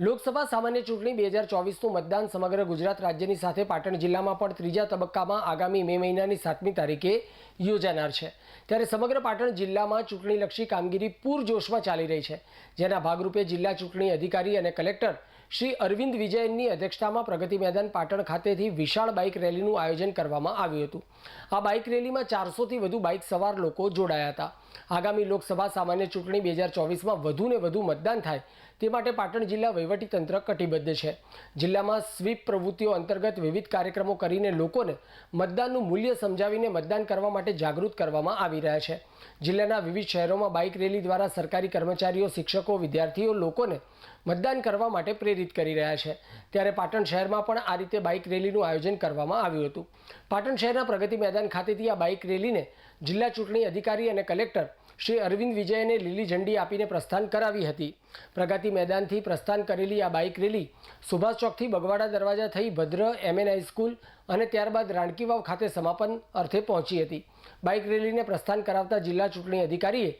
લોકસભા સામાન્ય ચૂંટણી બે હજાર ચોવીસનું મતદાન સમગ્ર ગુજરાત રાજ્યની સાથે પાટણ જિલ્લામાં પણ ત્રીજા તબક્કામાં આગામી મે મહિનાની સાતમી તારીખે યોજાનાર છે. ત્યારે સમગ્ર પાટણ જિલ્લામાં ચૂંટણીલક્ષી કામગીરી પૂરજોશમાં ચાલી રહી છે. જેના ભાગરૂપે જિલ્લા ચૂંટણી અધિકારી અને કલેક્ટર શ્રી અરવિંદ વિજયનની અધ્યક્ષતામાં પ્રગતિ મેદાન પાટણ ખાતેથી વિશાળ બાઇક રેલીનું આયોજન કરવામાં આવ્યું હતું. આ બાઇક રેલીમાં ચારસોથી વધુ બાઇક સવાર લોકો જોડાયા હતા. આગામી લોકસભા સામાન્ય ચૂંટણી બે હજાર ચોવીસમાં વધુને વધુ મતદાન થાય તે માટે પાટણ જિલ્લા વહીવટીતંત્ર કટિબદ્ધ છે. જિલ્લામાં સ્વીપ પ્રવૃત્તિઓ અંતર્ગત વિવિધ કાર્યક્રમો કરીને લોકોને મતદાનનું મૂલ્ય સમજાવીને મતદાન કરવા માટે જાગૃત કરવામાં આવી રહ્યા છે. જિલ્લાના વિવિધ શહેરોમાં બાઇક રેલી દ્વારા સરકારી કર્મચારીઓ, શિક્ષકો, વિદ્યાર્થીઓ લોકોને મતદાન કરવા માટે પ્રેરિત કરી રહ્યા છે. ત્યારે પાટણ શહેરમાં પણ આ રીતે બાઇક રેલીનું આયોજન કરવામાં આવ્યું હતું. પાટણ શહેરના પ્રગતિ મેદાન ખાતેથી આ બાઇક રેલીને જિલ્લા ચૂંટણી અધિકારી અને કલેક્ટર શ્રી અરવિંદ વિજયને લીલી ઝંડી આપીને પ્રસ્થાન કરાવી હતી. પ્રગતિ મેદાનથી પ્રસ્થાન કરેલી આ બાઇક રેલી સુભાષ ચોકથી બગવાડા દરવાજા થઈ ભદ્ર એમએન હાઈસ્કૂલ અને ત્યારબાદ રાણકી વાવ ખાતે સમાપન અર્થે પહોંચી હતી. બાઇક રેલીને પ્રસ્થાન કરાવતા જિલ્લા ચૂંટણી અધિકારીએ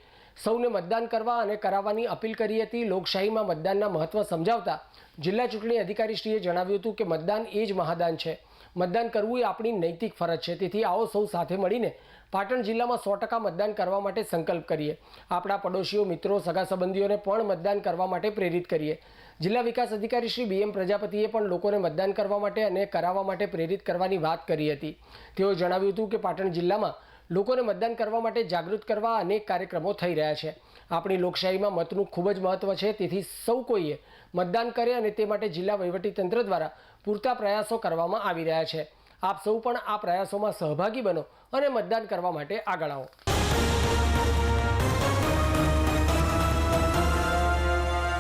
સૌને મતદાન કરવા અને કરાવવાની અપીલ કરી હતી. લોકશાહીમાં મતદાનના મહત્વ સમજાવતા જિલ્લા ચૂંટણી અધિકારીશ્રીએ જણાવ્યું હતું કે મતદાન એ જ મહાદાન છે. મતદાન કરવું એ આપણી નૈતિક ફરજ છે. તેથી આવો સૌ સાથે મળીને પાટણ જિલ્લામાં સો ટકા મતદાન કરવા માટે સંકલ્પ કરીએ. આપણા પડોશીઓ, મિત્રો સગા સંબંધીઓને પણ મતદાન કરવા માટે પ્રેરિત કરીએ. જિલ્લા વિકાસ અધિકારી શ્રી બી એમ પ્રજાપતિએ પણ લોકોને મતદાન કરવા માટે અને કરાવવા માટે પ્રેરિત કરવાની વાત કરી હતી. તેઓ જણાવ્યું હતું કે પાટણ જિલ્લામાં લોકોને મતદાન કરવા માટે જાગૃત કરવા અનેક કાર્યક્રમો થઈ રહ્યા છે. આપણી લોકશાહીમાં મતનું ખૂબ જ મહત્ત્વ છે. તેથી સૌ કોઈએ મતદાન કરે અને તે માટે જિલ્લા વહીવટીતંત્ર દ્વારા પૂરતા પ્રયાસો કરવામાં આવી રહ્યા છે. આપ સૌ પણ આ પ્રયાસોમાં સહભાગી બનો અને મતદાન કરવા માટે આગળ આવો.